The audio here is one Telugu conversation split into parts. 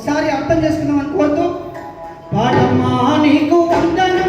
ఒకసారి అర్థం చేసుకున్నామని అనుకోవద్దు పాటమ్మా నీకు వందనం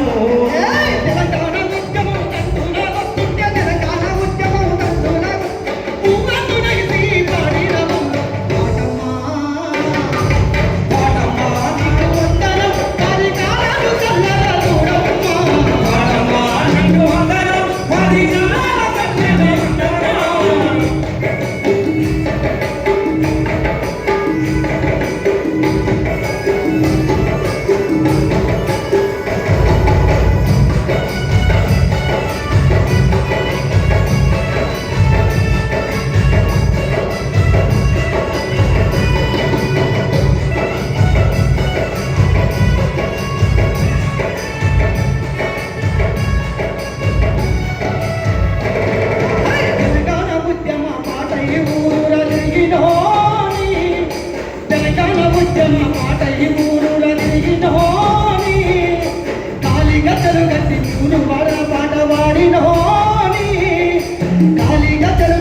కాళీగా తెలుగు పాట పాడిన హోని. కాళీగా తెలుగు